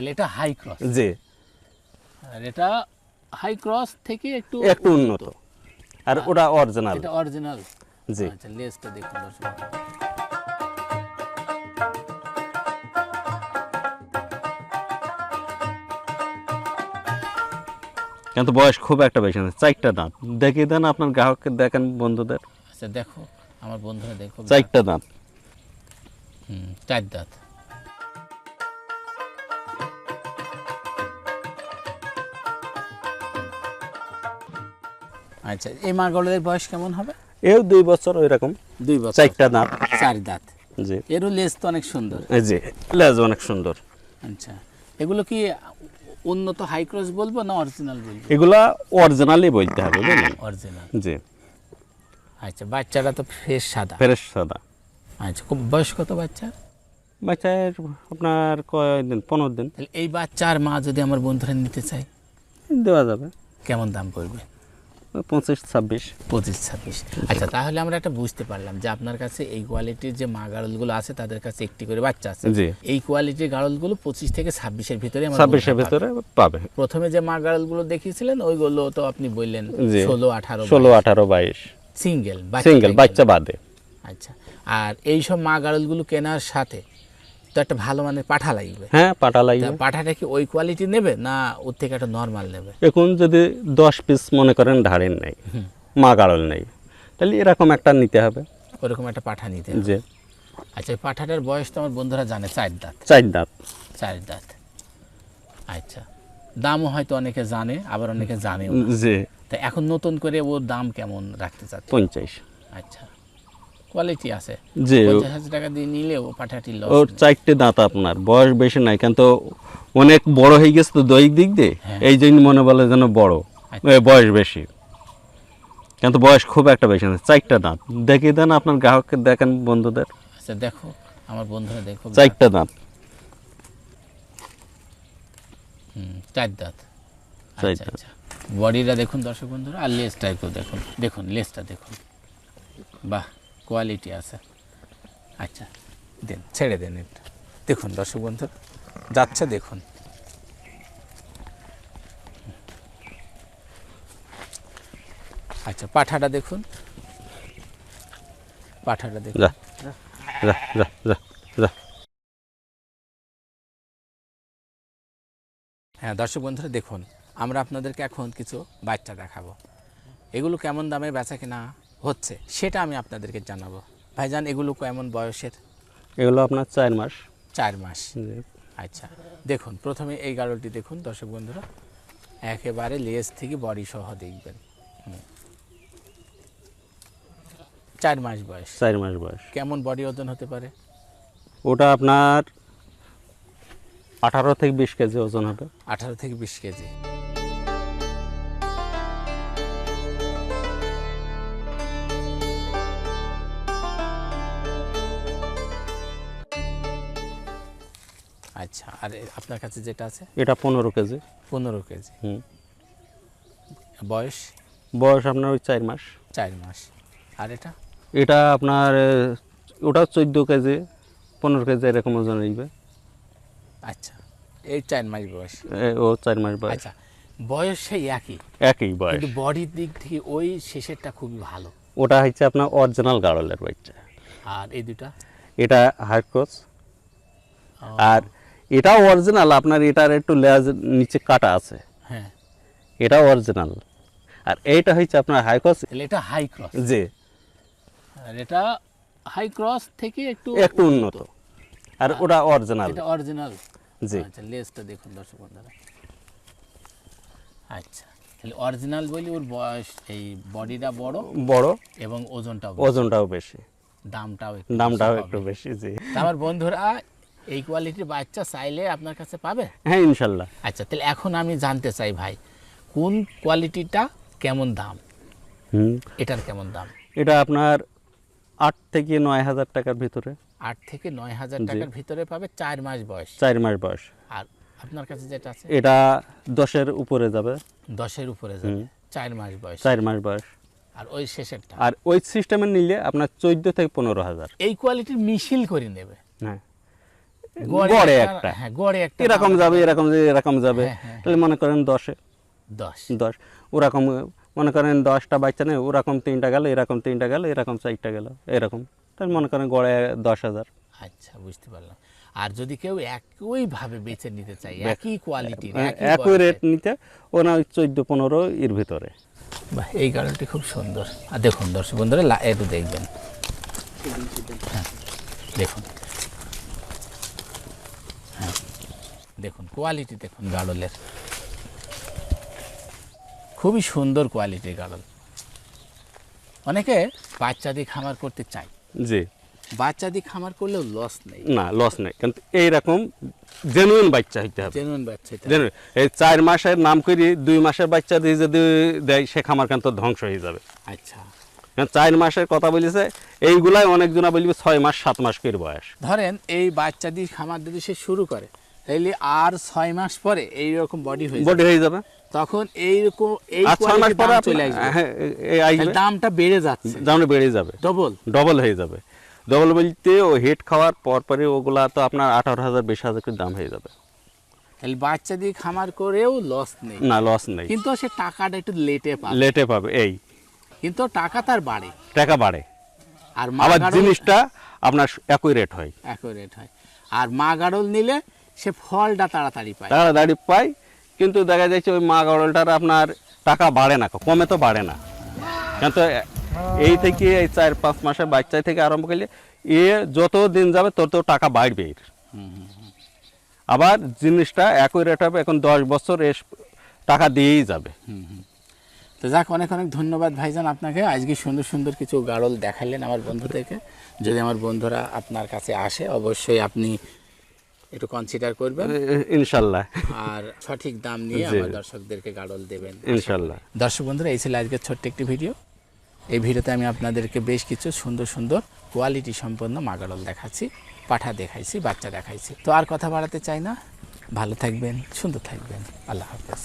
তাহলে এটা high cross জি। আর এটা হাই ক্রস থেকে একটু একটু উন্নত। আর ওটা অরিজিনাল এটা অরিজিনাল জি। আচ্ছা লেসটা দেখুন দর্শক। কিন্তু বয়স খুব একটা বেশি না চারটা দাঁত। দেখিয়ে দেন আপনার গ্রাহককে দেখেন বন্ধুদের। আচ্ছা দেখো আমার বন্ধুরা দেখো। চারটা দাঁত। হুম, চার দাঁত। আচ্ছা এই মাগলের বয়স কেমন হবে? এও দুই বছর ওই রকম দুই বছর। চারটা দাঁত। চার দাঁত। জি। এরও লেস তো অনেক সুন্দর। জি লেজ অনেক সুন্দর। আচ্ছা এগুলো কি উন্নত হাই ক্রস বলব না অরিজিনাল বলব? এগুলা অরিজিনালই বলতে হবে বুঝলেন? অরিজিনাল জি। আচ্ছা বাচ্চাটা তো ফ্রেশ সাদা। ফ্রেশ সাদা। আচ্ছা খুব বয়স কত বাচ্চা? বাচ্চার আপনার কয়দিন পনেরো দিন। তাহলে এই বাচ্চার মা যদি আমার বন্ধুরা নিতে চাই দেওয়া যাবে। কেমন দাম পড়বে? পঁচিশ ছাব্বিশ। পঁচিশ ছাব্বিশ। আচ্ছা তাহলে আমরা একটা বুঝতে পারলাম যে আপনার কাছে এই কোয়ালিটির যে মা গাড়লগুলো আছে তাদের কাছে একটি করে বাচ্চা আছে। জি। এই কোয়ালিটির গাড়লগুলো পঁচিশ থেকে ছাব্বিশের ভিতরে ছাব্বিশের ভিতরে পাবে। প্রথমে যে মা গাড়লগুলো দেখিয়েছিলেন ওইগুলো তো আপনি বললেন ষোলো আঠারো ষোলো আঠারো বাইশ। সিঙ্গেল সিঙ্গেল বাচ্চা বাদে। আচ্ছা আর এই সব মা গাড়লগুলো কেনার সাথে তো একটা ভালো মানের পাঠা লাগবে। হ্যাঁ তা লাগবে। পাঠাটা কি ওই কোয়ালিটি নেবে না ওর থেকে একটা নর্মাল নেবে? এখন যদি দশ পিস মনে করেন ধারের নেই মা গাড়ল নেই তাহলে এরকম একটা নিতে হবে। ওরকম একটা পাঠা নিতে হবে। যে আচ্ছা ওই পাঠাটার বয়স তো আমার বন্ধুরা জানে চার দাঁত। চার দাঁত। চার দাঁত। আচ্ছা দামও হয়তো অনেকে জানে আবার অনেকে জানে যে তা এখন নতুন করে ওর দাম কেমন রাখতে চাচ্ছে পঞ্চাশ। আচ্ছা। কোয়ালিটি আছে। হাজার টাকা দিয়ে নিলেও পাঠাটি লস ওর চারটে দাঁত আপনার বয়স বেশি নাই কিন্তু অনেক বড় হয়ে গেছে তো দৈহিক দিক দিয়ে? হ্যাঁ। এই জন্য মনে বলে যেন বড় আচ্ছা। বয়স বেশি। কিন্তু বয়স খুব একটা বেশি না চারটা দাঁত। দেখিয়ে দেন আপনার গ্রাহককে দেখেন বন্ধুদের। আচ্ছা দেখো আমার বন্ধুরা দেখো চারটা দাঁত। হুম, চার দাঁত। আচ্ছা। আচ্ছা। বডিটা দেখুন দর্শক বন্ধুরা আর লেসটা একটু দেখুন। দেখুন লেসটা দেখুন। বাহ। কোয়ালিটি আছে। আচ্ছা দেন ছেড়ে দেন এটা। দেখুন দর্শক বন্ধু যাচ্ছে দেখুন। আচ্ছা পাঠাটা দেখুন। পাঠাটা দেখুন। হ্যাঁ দর্শক বন্ধুরা দেখুন আমরা আপনাদেরকে এখন কিছু বাচ্চা দেখাবো। এগুলো কেমন দামে বেচা কেনা? হচ্ছে সেটা আমি আপনাদেরকে জানাব। ভাইজান এগুলো কেমন বয়সের? এগুলো আপনার চার মাস। চার মাস। আচ্ছা দেখুন প্রথমে এই গাড়লটি দেখুন দর্শক বন্ধুরা। একেবারে লেজ থেকে বডি সহ দেখবেন। চার মাস বয়স। চার মাস বয়স। কেমন বডি ওজন হতে পারে? ওটা আপনার আঠারো থেকে বিশ কেজি ওজন হবে। আঠারো থেকে বিশ কেজি। আচ্ছা আর আপনার কাছে যেটা আছে? এটা পনেরো কেজি। পনেরো কেজি। হুম। বয়স? বয়স আপনার ওই চার মাস। চার মাস। আর এটা? এটা আপনার ওটা চোদ্দ কেজি পনেরো কেজি এরকম ওজন হইবে। আচ্ছা এই চার মাস বয়স। ও চার মাস বয়স। আচ্ছা বয়স সেই একই? একই বয়স। কিন্তু বডির দিক থেকে ওই শেষেরটা খুবই ভালো। ওটা হচ্ছে আপনার অরিজিনাল গাড়লের বাচ্চা। আর এই দুটা এটা হাই ক্রস। আর এটা অরিজিনাল আপনার এটার একটু লেজ নিচে কাটা আছে। হ্যাঁ। এটা অরিজিনাল আর এইটা হচ্ছে আপনার হাই ক্রস এটা হাই ক্রস যে আর এটা হাই ক্রস থেকে একটু একটু উন্নত। আর ওটা অরিজিনাল এটা অরিজিনাল জি। আচ্ছা লেজটা দেখুন দর্শক বন্ধুরা। আচ্ছা তাহলে অরিজিনাল বলি ওর বয়স এই বডিটা বড় বড়। এবং ওজনটাও ওজনটাও বেশি। দামটাও দামটাও একটু বেশি জি। আমার বন্ধুরা এই কোয়ালিটির বাচ্চা চাইলে আপনার কাছে পাবে? হ্যাঁ ইনশাল্লাহ। আচ্ছা তাহলে এখন আমি জানতে চাই ভাই কোন কোয়ালিটিটা কেমন দাম? হুম। এটার কেমন দাম? এটা আপনার আট থেকে নয় হাজার টাকার ভিতরে। আট থেকে নয় হাজার টাকার ভিতরে পাবে চার মাস বয়স। চার মাস বয়স। আর আপনার কাছে যেটা আছে? এটা দশের উপরে যাবে। দশের উপরে যাবে। চার মাস বয়স। চার মাস বয়স। আর ওই শেষেরটা? আর ওই সিস্টেমে নিলে আপনার চোদ্দ থেকে পনেরো হাজার। এই কোয়ালিটির মিছিল করে নেবে। হ্যাঁ। গড়ে একটা হ্যাঁ গড়ে একটা এরকম যাবে এরকম এরকম যাবে হ্যাঁ, হ্যাঁ। তাহলে মনে করেন দশে। দশ। দশ। ওরকম মনে করেন দশটা বাচ্চা নেই ওরকম তিনটা গেল এরকম তিনটা গেল এরকম চারটা গেল এরকম। তাহলে মনে করেন গড়ে দশ হাজার। আচ্ছা বুঝতে পারলাম। আর যদি কেউ একইভাবে বেছে নিতে চায় একই কোয়ালিটির হ্যাঁ, একই রেট নিতে ওনা ওই চোদ্দ পনেরো এর ভিতরে। বাহ এই গাড়লটি খুব সুন্দর। আর দেখুন দর্শক বন্ধুরা একটু দেখবেন। হ্যাঁ দেখুন হ্যাঁ দেখুন কোয়ালিটি দেখুন গাড়লের। খুবই সুন্দর কোয়ালিটির গাড়ল। অনেকে বাচ্চা দিয়ে খামার করতে চায়। জি। বাচ্চা দিয়ে খামার করলেও লস নেই। না লস নেই। কিন্তু এইরকম জেনুইন বাচ্চা হইতে হবে। জেনুইন বাচ্চা জেনুইন এই চার মাসের নাম করি দুই মাসের বাচ্চা দিয়ে যদি দেয় সে খামার কিন্তু ধ্বংস হয়ে যাবে। আচ্ছা। চার মাসের কথা বলেছে এইগুলাই অনেকজনা বলবে ছয় মাস সাত মাস করে বয়স। ধরেন এই বাচ্চা দিয়ে খামার যদি সে শুরু করে আর ছয় মাস পরে এইরকম বডি হয়ে বডি হয়ে যাবে? তখন এইরকম এই ছয় মাস পরে চলে আসবে। হ্যাঁ আসবে। দামটা বেড়ে যাচ্ছে। দামটা বেড়ে যাবে। ডবল ডবল হয়ে যাবে। ডবল বলতে ও হেড খাওয়ার পর পরে ওগুলা তো আপনার আঠারো হাজার বিশ হাজার করে দাম হয়ে যাবে। তাহলে বাচ্চা দিয়ে খামার করেও লস নেই। না লস নেই। কিন্তু সে টাকাটা একটু লেটে পাবে। লেটে পাবে এই। কিন্তু টাকা তার বাড়ে। টাকা বাড়ে। আর আবার জিনিসটা আপনার একই রেট হয়। অ্যাকুরেট হয়। আর মা গাড়ল নিলে সে ফলটা তাড়াতাড়ি পায়। তাড়াতাড়ি পায় কিন্তু দেখা যাচ্ছে ওই মা গড়লটার আপনার টাকা বাড়ে না কমে তো বাড়ে না। কিন্তু এই থেকে এই চার পাঁচ মাসের বাচ্চা থেকে আরম্ভ করলে এ যত দিন যাবে তত টাকা বাড়বে এর। আবার জিনিসটা একই রেট হবে এখন দশ বছর এস টাকা দিয়েই যাবে। তো যাক অনেক অনেক ধন্যবাদ ভাইজান আপনাকে। আজকে সুন্দর সুন্দর কিছু গাড়ল দেখালেন আমার বন্ধুদেরকে যদি আমার বন্ধুরা আপনার কাছে আসে অবশ্যই আপনি একটু কনসিডার করবেন। ইনশাল্লাহ। আর সঠিক দাম নিয়ে আমার দর্শকদেরকে গাড়ল দেবেন। ইনশাল্লাহ। দর্শক বন্ধুরা এই ছিল আজকের ছোট্ট একটি ভিডিও। এই ভিডিওতে আমি আপনাদেরকে বেশ কিছু সুন্দর সুন্দর কোয়ালিটি সম্পন্ন মাগাড়ল দেখাচ্ছি পাঠা দেখাইছি বাচ্চা দেখাইছি। তো আর কথা বাড়াতে চাই না। ভালো থাকবেন সুন্দর থাকবেন। আল্লাহ হাফেজ।